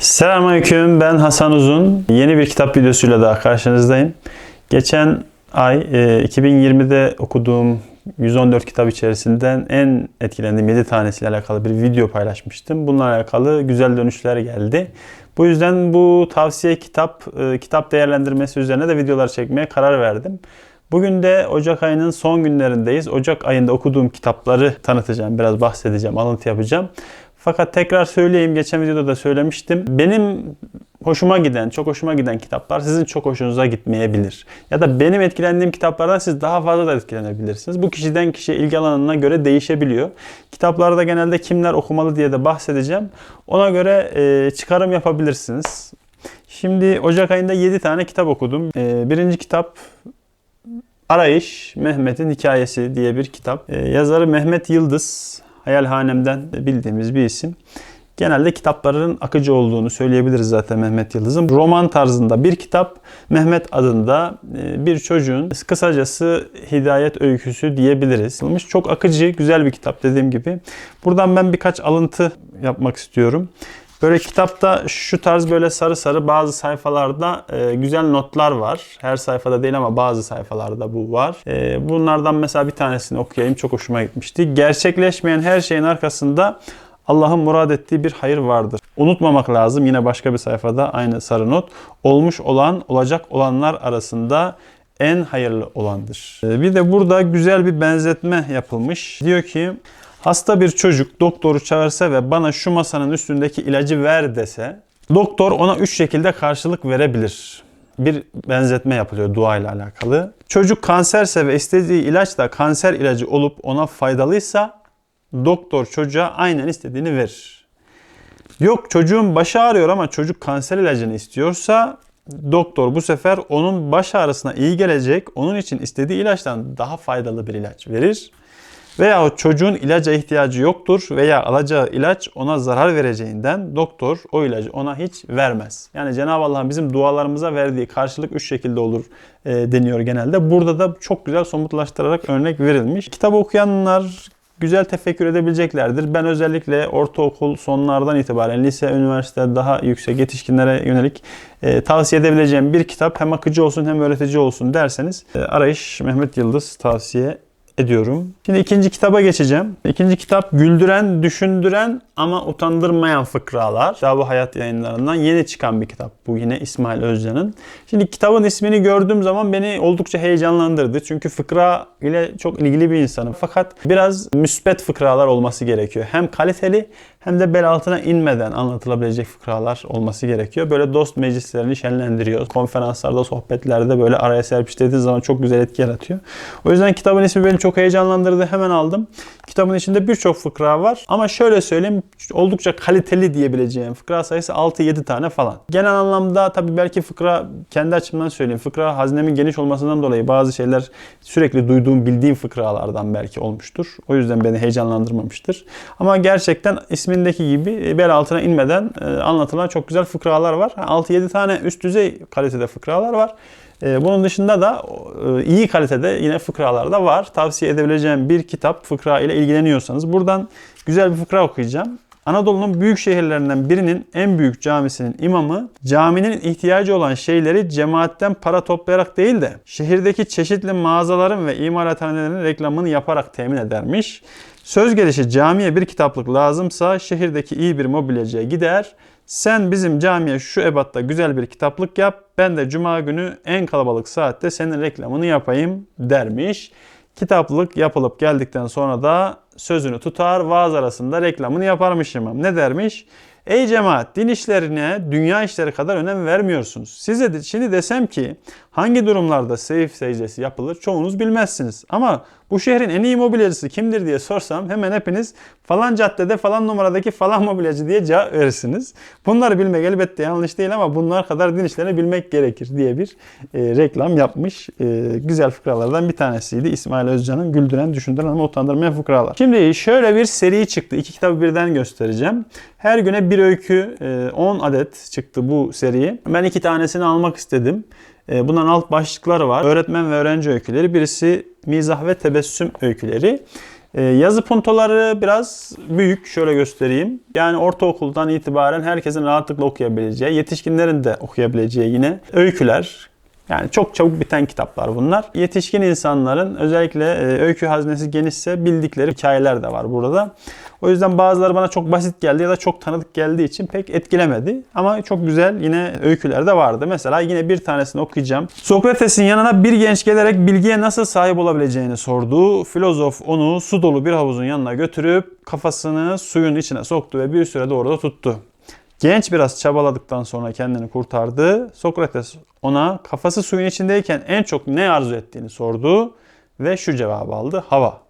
Selamünaleyküm ben Hasan Uzun. Yeni bir kitap videosuyla daha karşınızdayım. Geçen ay e, 2020'de okuduğum 114 kitap içerisinden en etkilendiğim 7 tanesiyle alakalı bir video paylaşmıştım. Bununla alakalı güzel dönüşler geldi. Bu yüzden bu tavsiye kitap, e, kitap değerlendirmesi üzerine de videolar çekmeye karar verdim. Bugün de Ocak ayının son günlerindeyiz. Ocak ayında okuduğum kitapları tanıtacağım, biraz bahsedeceğim, alıntı yapacağım. Fakat tekrar söyleyeyim, geçen videoda da söylemiştim. Benim hoşuma giden, çok hoşuma giden kitaplar sizin çok hoşunuza gitmeyebilir. Ya da benim etkilendiğim kitaplardan siz daha fazla da etkilenebilirsiniz. Bu kişiden kişiye ilgi alanına göre değişebiliyor. Kitaplarda genelde kimler okumalı diye de bahsedeceğim. Ona göre e, çıkarım yapabilirsiniz. Şimdi Ocak ayında 7 tane kitap okudum. E, birinci kitap Arayış, Mehmet'in Hikayesi diye bir kitap. E, yazarı Mehmet Yıldız, Hayalhanem'den bildiğimiz bir isim. Genelde kitapların akıcı olduğunu söyleyebiliriz zaten Mehmet Yıldız'ın. Roman tarzında bir kitap Mehmet adında e, bir çocuğun kısacası hidayet öyküsü diyebiliriz. Çok akıcı, güzel bir kitap dediğim gibi. Buradan ben birkaç alıntı yapmak istiyorum. Böyle kitapta şu tarz böyle sarı sarı bazı sayfalarda e, güzel notlar var. Her sayfada değil ama bazı sayfalarda bu var. E, bunlardan mesela bir tanesini okuyayım. Çok hoşuma gitmişti. Gerçekleşmeyen her şeyin arkasında Allah'ın murad ettiği bir hayır vardır. Unutmamak lazım. Yine başka bir sayfada aynı sarı not. Olmuş olan, olacak olanlar arasında en hayırlı olandır. E, bir de burada güzel bir benzetme yapılmış. Diyor ki Hasta bir çocuk doktoru çağırsa ve bana şu masanın üstündeki ilacı ver dese doktor ona üç şekilde karşılık verebilir. Bir benzetme yapılıyor dua ile alakalı. Çocuk kanserse ve istediği ilaç da kanser ilacı olup ona faydalıysa doktor çocuğa aynen istediğini verir. Yok çocuğun başı ağrıyor ama çocuk kanser ilacını istiyorsa doktor bu sefer onun baş ağrısına iyi gelecek, onun için istediği ilaçtan daha faydalı bir ilaç verir. Veya çocuğun ilaca ihtiyacı yoktur veya alacağı ilaç ona zarar vereceğinden doktor o ilacı ona hiç vermez. Yani Cenab-ı Allah'ın bizim dualarımıza verdiği karşılık üç şekilde olur e, deniyor genelde. Burada da çok güzel somutlaştırarak örnek verilmiş. Kitap okuyanlar güzel tefekkür edebileceklerdir. Ben özellikle ortaokul sonlardan itibaren lise, üniversite daha yüksek yetişkinlere yönelik e, tavsiye edebileceğim bir kitap hem akıcı olsun hem öğretici olsun derseniz e, Arayış Mehmet Yıldız tavsiye ediyorum. Şimdi ikinci kitaba geçeceğim. İkinci kitap güldüren, düşündüren ama utandırmayan fıkralar. Kitabı Hayat yayınlarından yeni çıkan bir kitap. Bu yine İsmail Özcan'ın. Şimdi kitabın ismini gördüğüm zaman beni oldukça heyecanlandırdı. Çünkü fıkra ile çok ilgili bir insanım. Fakat biraz müspet fıkralar olması gerekiyor. Hem kaliteli hem de bel altına inmeden anlatılabilecek fıkralar olması gerekiyor. Böyle dost meclislerini şenlendiriyor. Konferanslarda, sohbetlerde böyle araya serpiştirdiği zaman çok güzel etki yaratıyor. O yüzden kitabın ismi beni çok heyecanlandırdı. Hemen aldım. Kitabın içinde birçok fıkra var. Ama şöyle söyleyeyim oldukça kaliteli diyebileceğim fıkra sayısı 6-7 tane falan. Genel anlamda tabii belki fıkra kendi açımdan söyleyeyim. Fıkra haznemin geniş olmasından dolayı bazı şeyler sürekli duyduğum, bildiğim fıkralardan belki olmuştur. O yüzden beni heyecanlandırmamıştır. Ama gerçekten ismindeki gibi bel altına inmeden e, anlatılan çok güzel fıkralar var. 6-7 tane üst düzey kalitede fıkralar var. E, bunun dışında da e, iyi kalitede yine fıkralar da var. Tavsiye edebileceğim bir kitap fıkra ile ilgileniyorsanız. Buradan güzel bir fıkra okuyacağım. Anadolu'nun büyük şehirlerinden birinin en büyük camisinin imamı caminin ihtiyacı olan şeyleri cemaatten para toplayarak değil de şehirdeki çeşitli mağazaların ve imalathanelerin reklamını yaparak temin edermiş. Söz gelişi camiye bir kitaplık lazımsa şehirdeki iyi bir mobilyacıya gider. Sen bizim camiye şu ebatta güzel bir kitaplık yap. Ben de cuma günü en kalabalık saatte senin reklamını yapayım dermiş. Kitaplık yapılıp geldikten sonra da sözünü tutar, vaaz arasında reklamını yaparmış imam. Ne dermiş? Ey cemaat din işlerine dünya işleri kadar önem vermiyorsunuz. Size de, şimdi desem ki hangi durumlarda seyif secdesi yapılır çoğunuz bilmezsiniz. Ama bu şehrin en iyi mobilyacısı kimdir diye sorsam hemen hepiniz falan caddede falan numaradaki falan mobilyacı diye cevap verirsiniz. Bunları bilmek elbette yanlış değil ama bunlar kadar din işlerini bilmek gerekir diye bir e, reklam yapmış. E, güzel fıkralardan bir tanesiydi. İsmail Özcan'ın Güldüren, Düşündüren ama Utandırmayan Fıkralar. Şimdi şöyle bir seri çıktı. İki kitabı birden göstereceğim. Her güne bir öykü 10 e, adet çıktı bu seriyi. Ben iki tanesini almak istedim. E, bunların alt başlıkları var. Öğretmen ve öğrenci öyküleri. Birisi mizah ve tebessüm öyküleri. Ee, yazı puntoları biraz büyük. Şöyle göstereyim. Yani ortaokuldan itibaren herkesin rahatlıkla okuyabileceği, yetişkinlerin de okuyabileceği yine öyküler, yani çok çabuk biten kitaplar bunlar. Yetişkin insanların özellikle e, öykü haznesi genişse bildikleri hikayeler de var burada. O yüzden bazıları bana çok basit geldi ya da çok tanıdık geldiği için pek etkilemedi. Ama çok güzel yine öyküler de vardı. Mesela yine bir tanesini okuyacağım. Sokrates'in yanına bir genç gelerek bilgiye nasıl sahip olabileceğini sordu. Filozof onu su dolu bir havuzun yanına götürüp kafasını suyun içine soktu ve bir süre de orada tuttu. Genç biraz çabaladıktan sonra kendini kurtardı. Sokrates ona kafası suyun içindeyken en çok ne arzu ettiğini sordu ve şu cevabı aldı. Hava.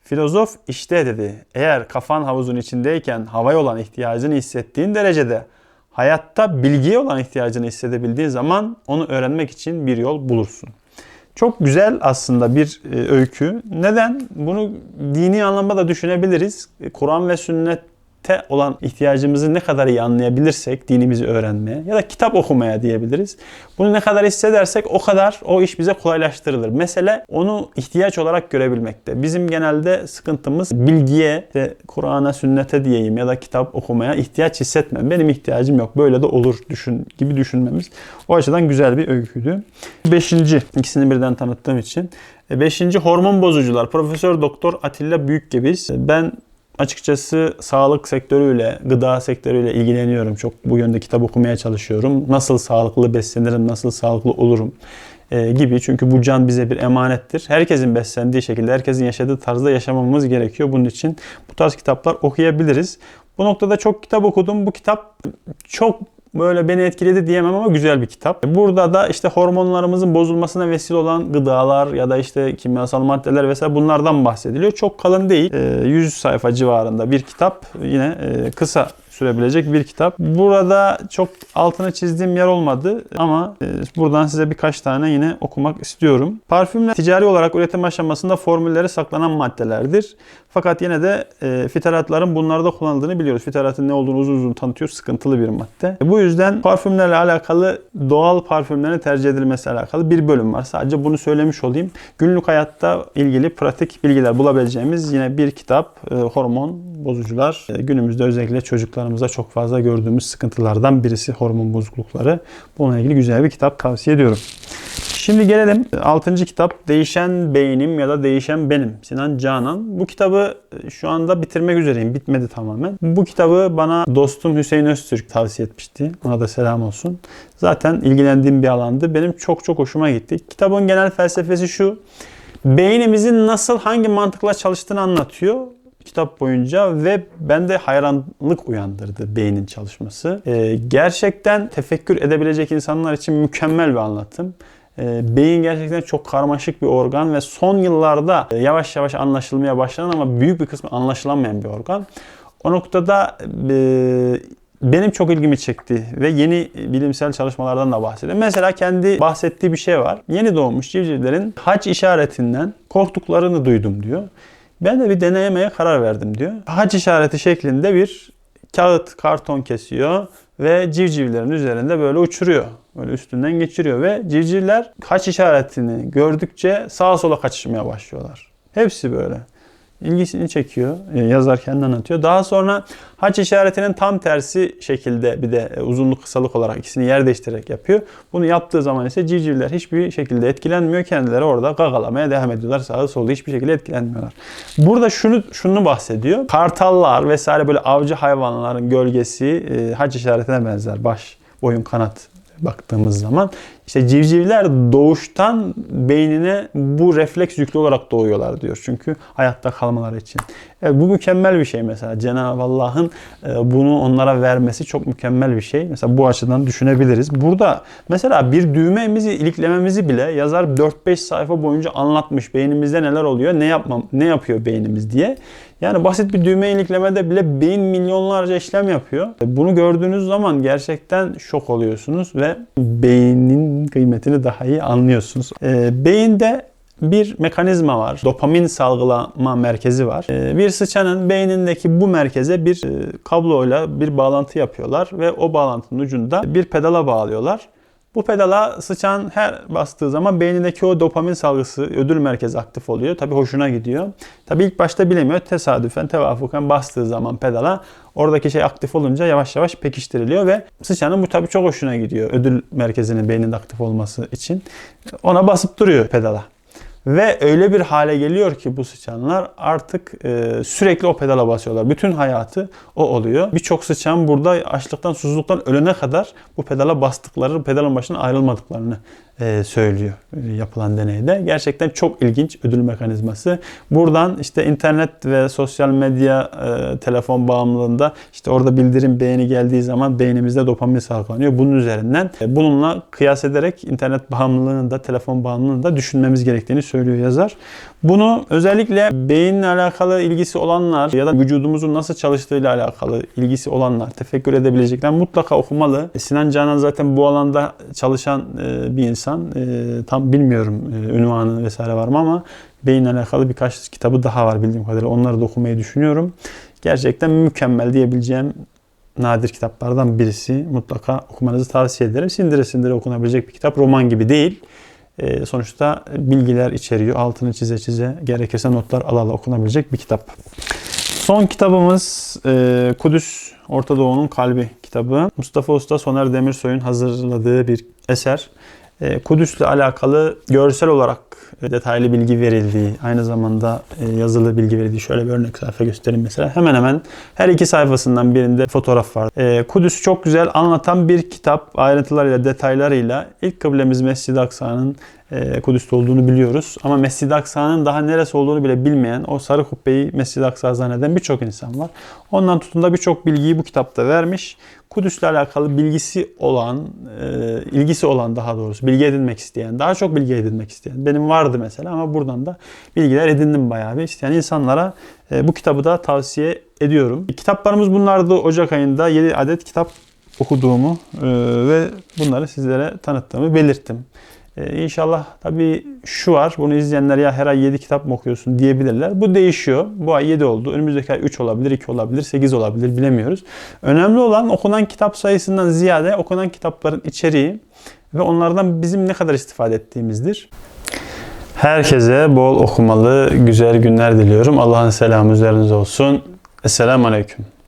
Filozof işte dedi. Eğer kafan havuzun içindeyken havaya olan ihtiyacını hissettiğin derecede hayatta bilgiye olan ihtiyacını hissedebildiğin zaman onu öğrenmek için bir yol bulursun. Çok güzel aslında bir e, öykü. Neden? Bunu dini anlamda da düşünebiliriz. Kur'an ve sünnet te olan ihtiyacımızı ne kadar iyi anlayabilirsek dinimizi öğrenmeye ya da kitap okumaya diyebiliriz. Bunu ne kadar hissedersek o kadar o iş bize kolaylaştırılır. Mesele onu ihtiyaç olarak görebilmekte. Bizim genelde sıkıntımız bilgiye, işte Kur'an'a, sünnete diyeyim ya da kitap okumaya ihtiyaç hissetmem. Benim ihtiyacım yok. Böyle de olur düşün gibi düşünmemiz. O açıdan güzel bir öyküydü. Beşinci, ikisini birden tanıttığım için. Beşinci hormon bozucular. Profesör Doktor Atilla Büyükgebiz. Ben açıkçası sağlık sektörüyle, gıda sektörüyle ilgileniyorum. Çok bu yönde kitap okumaya çalışıyorum. Nasıl sağlıklı beslenirim, nasıl sağlıklı olurum e, gibi. Çünkü bu can bize bir emanettir. Herkesin beslendiği şekilde, herkesin yaşadığı tarzda yaşamamız gerekiyor. Bunun için bu tarz kitaplar okuyabiliriz. Bu noktada çok kitap okudum. Bu kitap çok böyle beni etkiledi diyemem ama güzel bir kitap. Burada da işte hormonlarımızın bozulmasına vesile olan gıdalar ya da işte kimyasal maddeler vesaire bunlardan bahsediliyor. Çok kalın değil. 100 sayfa civarında bir kitap. Yine kısa sürebilecek bir kitap. Burada çok altına çizdiğim yer olmadı ama buradan size birkaç tane yine okumak istiyorum. Parfümler ticari olarak üretim aşamasında formülleri saklanan maddelerdir. Fakat yine de e, fitaratların bunlarda kullanıldığını biliyoruz. Fitaratın ne olduğunu uzun uzun tanıtıyor. Sıkıntılı bir madde. Bu yüzden parfümlerle alakalı doğal parfümlerin tercih edilmesi alakalı bir bölüm var. Sadece bunu söylemiş olayım. Günlük hayatta ilgili pratik bilgiler bulabileceğimiz yine bir kitap. E, hormon bozucular. E, günümüzde özellikle çocuklarımızda çok fazla gördüğümüz sıkıntılardan birisi hormon bozuklukları. Bununla ilgili güzel bir kitap tavsiye ediyorum. Şimdi gelelim 6. kitap Değişen Beynim ya da Değişen Benim Sinan Canan. Bu kitabı e, şu anda bitirmek üzereyim. Bitmedi tamamen. Bu kitabı bana dostum Hüseyin Öztürk tavsiye etmişti. Ona da selam olsun. Zaten ilgilendiğim bir alandı. Benim çok çok hoşuma gitti. Kitabın genel felsefesi şu. Beynimizin nasıl hangi mantıkla çalıştığını anlatıyor kitap boyunca ve bende hayranlık uyandırdı beynin çalışması. Ee, gerçekten tefekkür edebilecek insanlar için mükemmel bir anlatım. Ee, beyin gerçekten çok karmaşık bir organ ve son yıllarda e, yavaş yavaş anlaşılmaya başlanan ama büyük bir kısmı anlaşılamayan bir organ. O noktada e, benim çok ilgimi çekti ve yeni bilimsel çalışmalardan da bahsediyor. Mesela kendi bahsettiği bir şey var. Yeni doğmuş civcivlerin haç işaretinden korktuklarını duydum diyor. Ben de bir denemeye karar verdim diyor. Haç işareti şeklinde bir kağıt, karton kesiyor ve civcivlerin üzerinde böyle uçuruyor. Böyle üstünden geçiriyor ve civcivler kaç işaretini gördükçe sağa sola kaçışmaya başlıyorlar. Hepsi böyle ilgisini çekiyor. E, yazar kendi anlatıyor. Daha sonra haç işaretinin tam tersi şekilde bir de e, uzunluk kısalık olarak ikisini yer değiştirerek yapıyor. Bunu yaptığı zaman ise civcivler hiçbir şekilde etkilenmiyor. Kendileri orada gagalamaya devam ediyorlar. Sağa solda hiçbir şekilde etkilenmiyorlar. Burada şunu şunu bahsediyor. Kartallar vesaire böyle avcı hayvanların gölgesi e, haç işaretine benzer. Baş, boyun, kanat baktığımız zaman işte civcivler doğuştan beynine bu refleks yüklü olarak doğuyorlar diyor. Çünkü hayatta kalmaları için. Evet, bu mükemmel bir şey mesela. Cenab-ı Allah'ın e, bunu onlara vermesi çok mükemmel bir şey. Mesela bu açıdan düşünebiliriz. Burada mesela bir düğmemizi iliklememizi bile yazar 4-5 sayfa boyunca anlatmış. Beynimizde neler oluyor, ne yapmam, ne yapıyor beynimiz diye. Yani basit bir düğme iliklemede bile beyin milyonlarca işlem yapıyor. Bunu gördüğünüz zaman gerçekten şok oluyorsunuz ve beynin kıymetini daha iyi anlıyorsunuz. E, beyinde bir mekanizma var. Dopamin salgılama merkezi var. Ee, bir sıçanın beynindeki bu merkeze bir e, kabloyla bir bağlantı yapıyorlar ve o bağlantının ucunda bir pedala bağlıyorlar. Bu pedala sıçan her bastığı zaman beynindeki o dopamin salgısı, ödül merkezi aktif oluyor. Tabii hoşuna gidiyor. Tabii ilk başta bilemiyor. Tesadüfen, tevafuken bastığı zaman pedala oradaki şey aktif olunca yavaş yavaş pekiştiriliyor ve sıçanın bu tabii çok hoşuna gidiyor. Ödül merkezinin beyninde aktif olması için. Ona basıp duruyor pedala. Ve öyle bir hale geliyor ki bu sıçanlar artık e, sürekli o pedala basıyorlar. Bütün hayatı o oluyor. Birçok sıçan burada açlıktan, susuzluktan ölene kadar bu pedala bastıkları, pedalın başına ayrılmadıklarını e, söylüyor e, yapılan deneyde. Gerçekten çok ilginç ödül mekanizması. Buradan işte internet ve sosyal medya e, telefon bağımlılığında işte orada bildirim beğeni geldiği zaman beynimizde dopamin salgılanıyor. Bunun üzerinden e, bununla kıyas ederek internet bağımlılığını da telefon bağımlılığını da düşünmemiz gerektiğini söylüyor yazar. Bunu özellikle beyinle alakalı ilgisi olanlar ya da vücudumuzun nasıl çalıştığıyla alakalı ilgisi olanlar tefekkür edebilecekler mutlaka okumalı. E, Sinan Canan zaten bu alanda çalışan e, bir insan. E, tam bilmiyorum ünvanı vesaire var mı ama beyinle alakalı birkaç kitabı daha var bildiğim kadarıyla. Onları da okumayı düşünüyorum. Gerçekten mükemmel diyebileceğim nadir kitaplardan birisi. Mutlaka okumanızı tavsiye ederim. Sindire sindire okunabilecek bir kitap. Roman gibi değil. E, sonuçta bilgiler içeriyor. Altını çize çize gerekirse notlar ala ala okunabilecek bir kitap. Son kitabımız e, Kudüs Orta Doğu'nun Kalbi kitabı. Mustafa Usta Soner Demirsoy'un hazırladığı bir eser. E, Kudüs'le alakalı görsel olarak e, detaylı bilgi verildiği, aynı zamanda e, yazılı bilgi verildiği şöyle bir örnek sayfa göstereyim mesela. Hemen hemen her iki sayfasından birinde fotoğraf var. Kudüs'ü çok güzel anlatan bir kitap ayrıntılarıyla, detaylarıyla. İlk kıblemiz Mescid-i Aksa'nın e, Kudüs'te olduğunu biliyoruz. Ama Mescid-i Aksa'nın daha neresi olduğunu bile bilmeyen, o sarı kubbeyi Mescid-i Aksa zanneden birçok insan var. Ondan tutun da birçok bilgiyi bu kitapta vermiş. Kudüs'le alakalı bilgisi olan, e, ilgisi olan daha doğrusu bilgi edinmek isteyen, daha çok bilgi edinmek isteyen. Benim vardı mesela ama buradan da bilgiler edindim bayağı bir. isteyen insanlara e, bu kitabı da tavsiye ediyorum. Kitaplarımız bunlardı. Ocak ayında 7 adet kitap okuduğumu ve bunları sizlere tanıttığımı belirttim. Ee, inşallah tabii şu var, bunu izleyenler ya her ay 7 kitap mı okuyorsun diyebilirler. Bu değişiyor. Bu ay 7 oldu. Önümüzdeki ay 3 olabilir, 2 olabilir, 8 olabilir bilemiyoruz. Önemli olan okunan kitap sayısından ziyade okunan kitapların içeriği ve onlardan bizim ne kadar istifade ettiğimizdir. Herkese bol okumalı, güzel günler diliyorum. Allah'ın selamı üzerinize olsun. Esselamu Aleyküm.